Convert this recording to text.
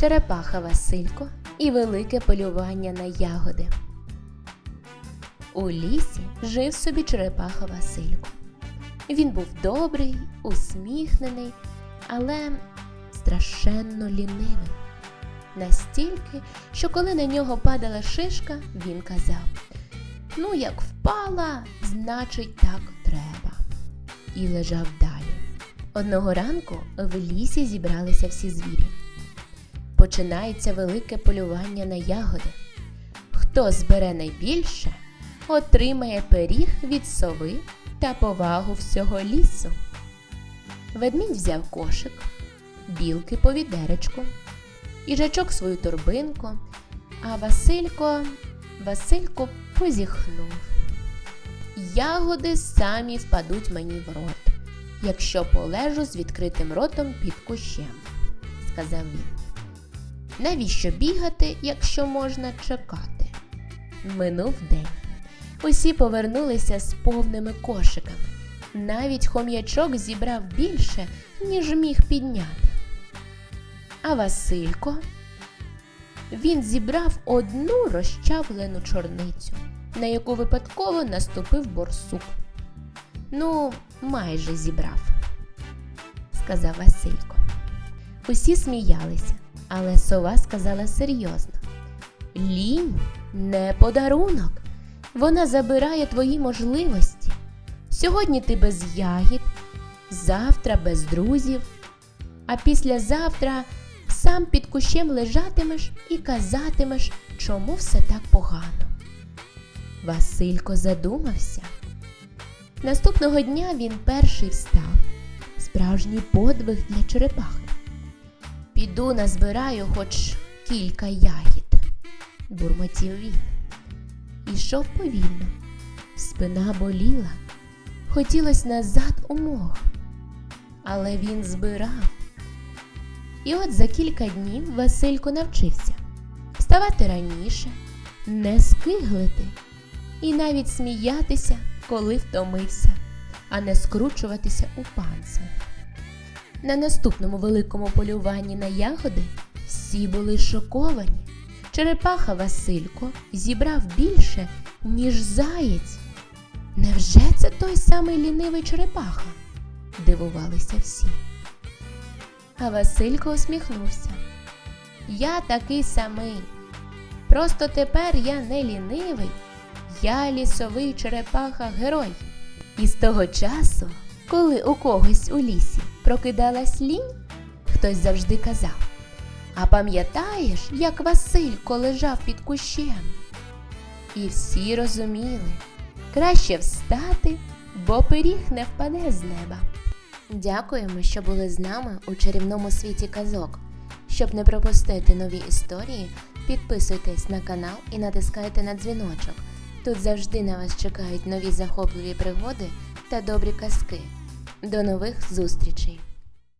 Черепаха Василько і велике полювання на ягоди. У лісі жив собі черепаха Василько. Він був добрий, усміхнений, але страшенно лінивий. Настільки, що коли на нього падала шишка, він казав: Ну, як впала, значить так треба. І лежав далі. Одного ранку в лісі зібралися всі звірі. Починається велике полювання на ягоди. Хто збере найбільше, отримає пиріг від сови та повагу всього лісу. Ведмідь взяв кошик, білки по відеречку, їжачок свою торбинку, а Василько, Василько позіхнув. Ягоди самі впадуть мені в рот, якщо полежу з відкритим ротом під кущем, сказав він. Навіщо бігати, якщо можна чекати? Минув день. Усі повернулися з повними кошиками. Навіть хом'ячок зібрав більше, ніж міг підняти. А Василько він зібрав одну розчавлену чорницю, на яку випадково наступив борсук. Ну, майже зібрав, сказав Василько. Усі сміялися, але сова сказала серйозно: Лінь не подарунок. Вона забирає твої можливості. Сьогодні ти без ягід, завтра без друзів, а післязавтра сам під кущем лежатимеш і казатимеш, чому все так погано. Василько задумався. Наступного дня він перший встав. Справжній подвиг для черепахи. Піду назбираю хоч кілька ягід, бурмотів він. Ішов повільно, спина боліла, хотілось назад у мох, але він збирав. І от за кілька днів Василько навчився. Вставати раніше, не скиглити. І навіть сміятися, коли втомився, а не скручуватися у панцир. На наступному великому полюванні на ягоди всі були шоковані. Черепаха Василько зібрав більше, ніж заєць. Невже це той самий лінивий черепаха? дивувалися всі. А Василько усміхнувся. Я такий самий. Просто тепер я не лінивий, я лісовий черепаха герой. І з того часу, коли у когось у лісі прокидалась лінь, хтось завжди казав А пам'ятаєш, як Василько лежав під кущем? І всі розуміли, краще встати, бо пиріг не впаде з неба. Дякуємо, що були з нами у чарівному світі казок. Щоб не пропустити нові історії, підписуйтесь на канал і натискайте на дзвіночок. Тут завжди на вас чекають нові захопливі пригоди та добрі казки. До нових зустрічей!